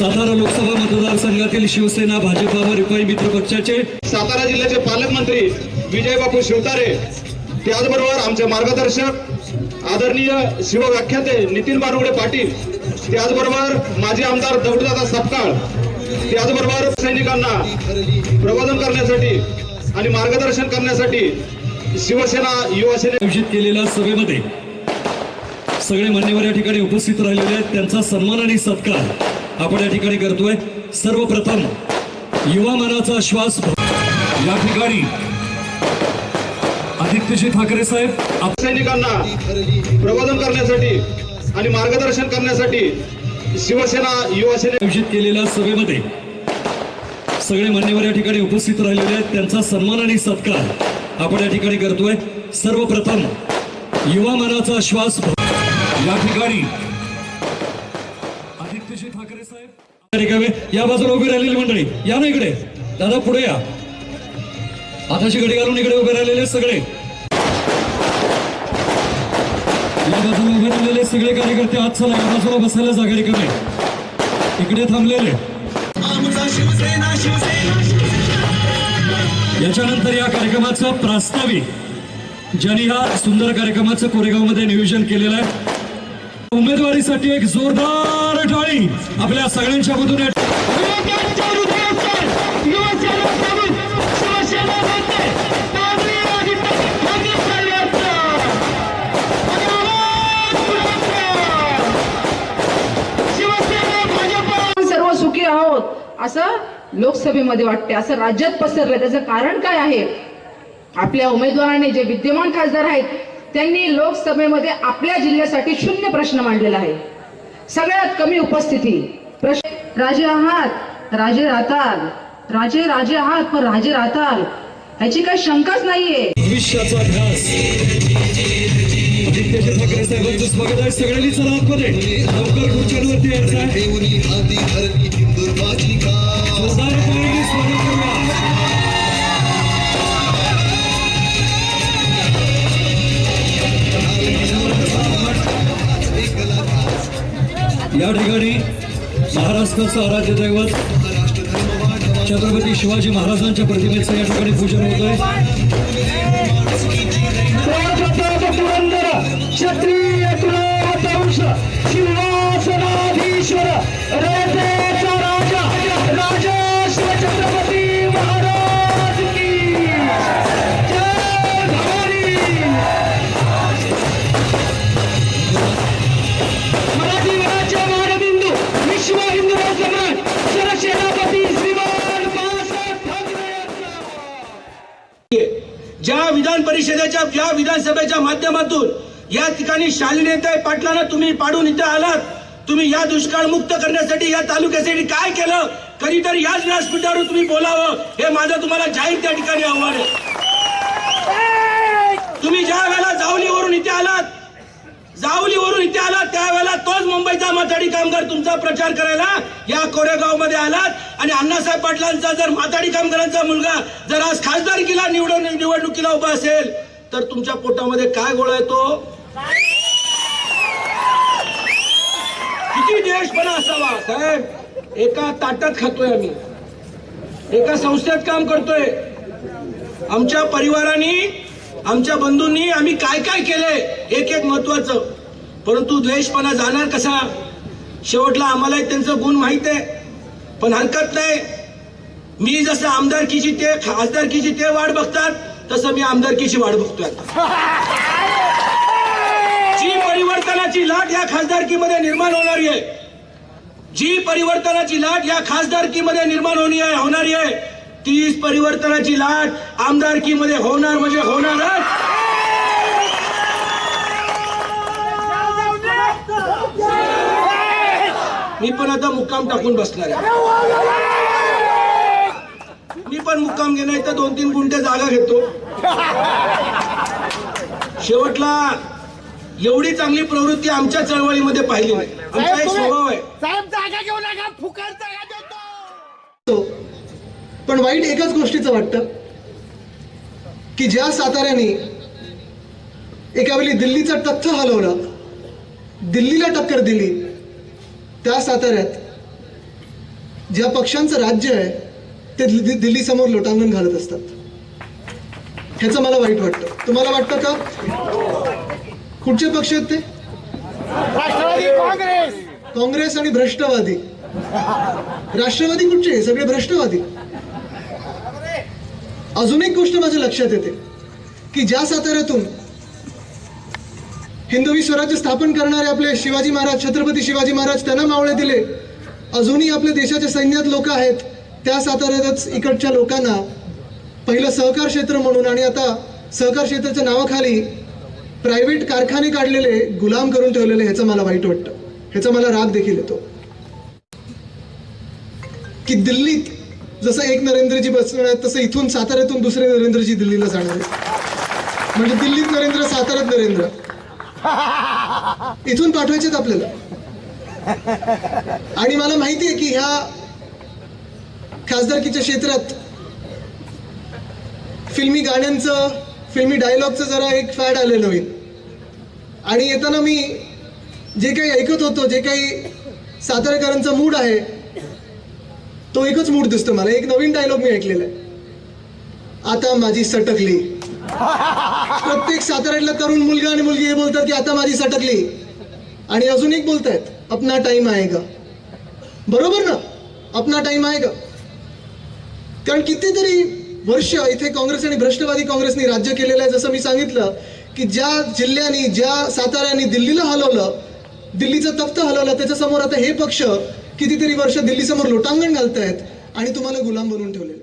सातारा लोकसभा मतदारसंघातील शिवसेना भाजपा व रिपाई मित्र पक्षाचे सातारा जिल्ह्याचे पालकमंत्री विजय बापू शिवतारे त्याचबरोबर आमचे मार्गदर्शक आदरणीय शिवव्याख्याते नितीन बारुगडे पाटील त्याचबरोबर माजी आमदार दौडदादा सपकाळ त्याचबरोबर सैनिकांना प्रबोधन करण्यासाठी आणि मार्गदर्शन करण्यासाठी शिवसेना युवा सेने आयोजित केलेल्या सभेमध्ये सगळे मान्यवर या ठिकाणी उपस्थित राहिलेले आहेत. त्यांचा सन्मान आणि सत्कार आपण या ठिकाणी करतोय. सर्वप्रथम युवा मनाचा श्वास या ठिकाणी आदित्यजी ठाकरे साहेब आप- सैनिकांना प्रबोधन करण्यासाठी आणि मार्गदर्शन करण्यासाठी शिवसेना युवा सेने आयोजित केलेल्या सभेमध्ये सगळे मान्यवर या ठिकाणी उपस्थित राहिलेले आहेत. त्यांचा सन्मान आणि सत्कार आपण या ठिकाणी करतोय. सर्वप्रथम युवा मनाचा श्वास या ठिकाणी या बाजूला उभी राहिलेली मंडळी या ना इकडे. दादा पुढे या. हाताची घडी घालून इकडे उभे राहिलेले सगळे. या बाजूला उभे राहिलेले सगळे कार्यकर्ते आज चला या बाजूला बसायला जागा रिकामे. इकडे थांबलेले. याच्यानंतर या कार्यक्रमाचं प्रास्ताविक ज्यांनी या सुंदर कार्यक्रमाचं कोरेगावमध्ये नियोजन केलेलं आहे उमेदवारीसाठी एक जोरदार टाळी आपल्या सगळ्यांच्या मधून सर्व सुखी आहोत. असं लोकसभेमध्ये वाटते असं राज्यात पसरलं त्याचं कारण काय आहे? आपल्या उमेदवाराने जे विद्यमान खासदार आहेत त्यांनी लोकसभेमध्ये आपल्या जिल्ह्यासाठी शून्य प्रश्न मांडलेला आहे. सगळ्यात कमी उपस्थिती. प्रश्न राजे आहात? राजे राहताल राजे राजे आहात? पण राजे राहताल ह्याची काही शंकाच नाहीये. भविष्याचा ध्यास आदित्यजी ठाकरे साहेबांचं स्वागत आहे. सगळ्यांनी चला आतमध्ये. लवकर खुर्च्यांवरती यायचं आहे महाराष्ट्राचं आराध्य दैवत छत्रपती शिवाजी महाराजांच्या प्रतिमेचं या ठिकाणी पूजन होत आहे विधान परिषदेच्या या विधानसभेच्या माध्यमातून या ठिकाणी शालिनेते पाटलांना तुम्ही पाडून इथे आलात. तुम्ही या दुष्काळ मुक्त करण्यासाठी या तालुक्यासाठी काय केलं? कधीतरी याच व्यासपीठावर तुम्ही बोलावं. हे माझं तुम्हाला जाहीर त्या ठिकाणी आव्हान आहे. तुम्ही ज्या वेळेला जावलीवरून इथे आलात जावलीवरून इथे आलात त्यावेळेला तोच मुंबईचा माथाडी कामगार तुमचा प्रचार करायला या कोरेगावमध्ये आलात. आणि अण्णासाहेब पाटलांचा जर माथाडी कामगारांचा मुलगा जर आज खासदारकीला निवडून निवडणुकीला उभा असेल तर तुमच्या पोटामध्ये काय गोळा येतो? किती देशपणा असावा साहेब. एका ताटात खातोय आम्ही. एका संस्थेत काम करतोय. आमच्या परिवाराने आमच्या बंधूंनी आम्ही काय काय केलंय? एक एक महत्वाचं परंतु द्वेषपणा जाणार कसा? शेवटला आम्हालाही त्यांचं गुण माहीत आहे. पण हरकत नाही. मी जसं आमदारकीची ते खासदारकीची ते वाट बघतात तसं मी आमदारकीची वाट बघतोय जी परिवर्तनाची लाट या खासदारकीमध्ये निर्माण होणारी आहे. जी परिवर्तनाची लाट या खासदारकीमध्ये निर्माण होणी आहे होणारी आहे तीच परिवर्तनाची लाट आमदारकीमध्ये होणार म्हणजे होणारच. मी पण आता मुक्काम टाकून बसणार आहे. मी पण मुक्काम घेणार तर दोन तीन गुंठे जागा घेतो. शेवटला एवढी चांगली प्रवृत्ती आमच्या चळवळीमध्ये पाहिली नाही. आमचा एक स्वभाव आहे. पण वाईट एकच गोष्टीचं वाटतं की ज्या साताऱ्याने एका वेळी दिल्लीचं तथ्य हलवलं दिल्लीला टक्कर दिली त्या साताऱ्यात ज्या पक्षांचं राज्य आहे ते दिल्ली दिल्लीसमोर लोटांगण घालत असतात. ह्याचं मला वाईट वाटतं. तुम्हाला वाटतं का? कुठचे पक्ष आहेत ते? राष्ट्रवादी काँग्रेस. काँग्रेस आणि भ्रष्टवादी. राष्ट्रवादी कुठचे? सगळे भ्रष्टवादी. अजून एक गोष्ट माझ्या लक्षात येते की ज्या साताऱ्यातून हिंदवी स्वराज्य स्थापन करणारे आपले शिवाजी महाराज छत्रपती शिवाजी महाराज त्यांना मावळे दिले. अजूनही आपल्या देशाच्या सैन्यात लोक आहेत. त्या साताऱ्यातच इकडच्या लोकांना पहिलं सहकार क्षेत्र म्हणून आणि आता सहकार क्षेत्राच्या नावाखाली प्रायव्हेट कारखाने काढलेले गुलाम करून ठेवलेले ह्याचं मला वाईट वाटतं. ह्याचा मला राग देखील येतो. की दिल्लीत जसं एक नरेंद्रजी बसणार आहेत तसं इथून साताऱ्यातून दुसरे नरेंद्रजी दिल्लीला जाणार आहेत. म्हणजे दिल्लीत नरेंद्र साताऱ्यात नरेंद्र. इथून पाठवायचेत आपल्याला. आणि मला माहिती आहे की ह्या खासदारकीच्या क्षेत्रात फिल्मी गाण्यांचं फिल्मी डायलॉगचं जरा एक फॅड आलेलं नवीन आणि येताना मी जे काही ऐकत होतो जे काही सातारकरांचा मूड आहे तो एकच मूड दिसतो मला. एक नवीन डायलॉग मी ऐकलेला आहे. आता माझी सटकली. प्रत्येक साताऱ्यातला तरुण मुलगा आणि मुलगी हे बोलतात की आता माझी सटकली. आणि अजून एक बोलतायत अपना टाइम आहे का बरोबर ना? अपना टाइम आएगा. कारण कितीतरी वर्ष इथे काँग्रेस आणि भ्रष्टवादी काँग्रेसनी राज्य केलेलं आहे. जसं मी सांगितलं की ज्या जिल्ह्यांनी ज्या साताऱ्याने दिल्लीला हलवलं दिल्लीचं तख्त हलवलं त्याच्यासमोर आता हे पक्ष कितीतरी वर्ष दिल्लीसमोर लोटांगण घालतायत आणि तुम्हाला गुलाम बनवून ठेवलेलं